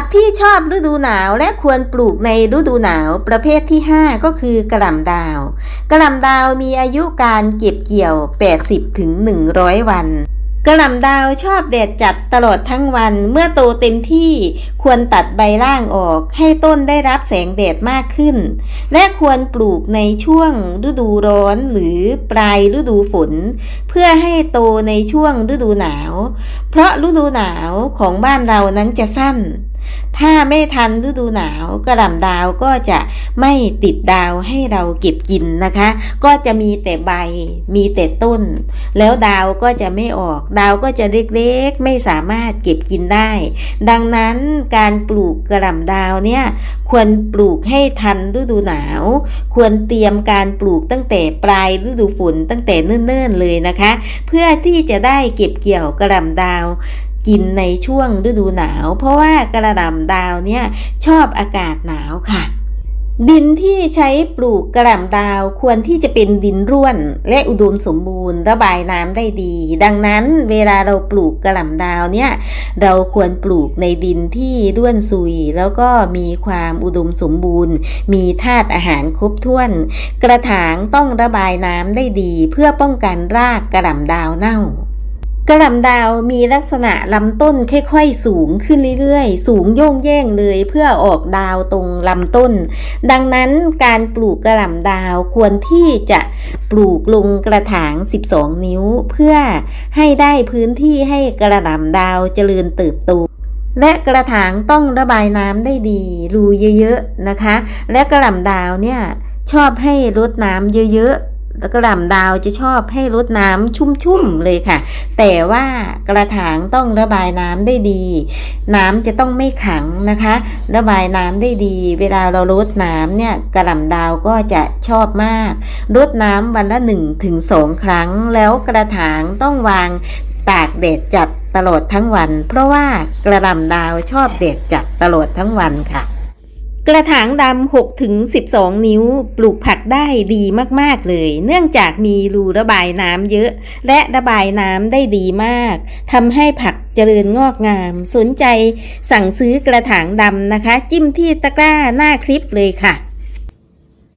ผักที่ชอบฤดูหนาวและควรปลูกในฤดูหนาวประเภทที่ 5 ก็คือกระหล่ำดาว กระหล่ำดาวมีอายุการเก็บเกี่ยว 80ถึง100 วัน กระหล่ำดาวชอบแดดจัดตลอดทั้งวันเมื่อโตเต็มที่ควรตัดใบล่างออกให้ต้นได้รับแสงแดดมากขึ้น และควรปลูกในช่วงฤดูร้อนหรือปลายฤดูฝน เพื่อให้โตในช่วงฤดูหนาว เพราะฤดูหนาวของบ้านเรานั้นจะสั้น ถ้าไม่ทันฤดูหนาวกระหล่ำดาวก็จะไม่ติดดาวให้เราเก็บกินนะคะ ก็จะมีแต่ใบมีแต่ต้น แล้วดาวก็จะไม่ออกดาวก็จะเล็กๆ ไม่สามารถเก็บกินได้ ดังนั้นการปลูกกระหล่ำดาวเนี่ยควรปลูกให้ทันฤดูหนาว ควรเตรียมการปลูกตั้งแต่ปลายฤดูฝนตั้งแต่เนิ่นๆเลยนะคะ เพื่อที่จะได้เก็บเกี่ยวกระหล่ำดาว กินในช่วงฤดูหนาว เพราะว่ากระหล่ำดาวเนี่ยชอบอากาศหนาวค่ะ ดินที่ใช้ปลูกกระหล่ำดาวควรที่จะเป็นดินร่วน และอุดมสมบูรณ์ระบายน้ำได้ดี ดังนั้นเวลาเราปลูกกระหล่ำดาวเนี่ยเราควรปลูกในดินที่ร่วนซุย แล้วก็มีความอุดมสมบูรณ์ มีธาตุอาหารครบถ้วน กระถางต้องระบายน้ำได้ดี เพื่อป้องกันรากกระหล่ำดาวเน่า กระหล่ำดาวมีลักษณะลำต้นค่อยๆสูงขึ้นเรื่อยๆ สูงโย่งแย่งเลยเพื่อออกดาวตรงลำต้น ดังนั้นการปลูกกระหล่ำดาวควรที่จะปลูกลงกระถาง 12 นิ้ว เพื่อให้ได้พื้นที่ให้กระหล่ำดาวเจริญเติบโตและกระถางต้องระบายน้ำได้ดี รูเยอะๆนะคะ และกระหล่ำดาวเนี่ยชอบให้รดน้ำเยอะๆ กระหล่ำดาวจะชอบให้รดน้ำชุ่มๆเลยค่ะ แต่ว่ากระถางต้องระบายน้ำได้ดี น้ำจะต้องไม่ขังนะคะ ระบายน้ำได้ดี เวลาเรารดน้ำเนี่ยกระหล่ำดาวก็จะชอบมากรดน้ำวันละหนึ่งถึงสองครั้ง แล้วกระถางต้องวางตากแดดจัดตลอดทั้งวัน เพราะว่ากระหล่ำดาวชอบแดดจัดตลอดทั้งวันค่ะ กระถางดำ6ถึง12 นิ้ว ปลูกผักได้ดีมากๆเลย เนื่องจากมีรูระบายน้ำเยอะ และระบายน้ำได้ดีมากทำให้ผักเจริญงอกงาม สนใจสั่งซื้อกระถางดำนะคะ จิ้มที่ตะกร้าหน้าคลิปเลยค่ะ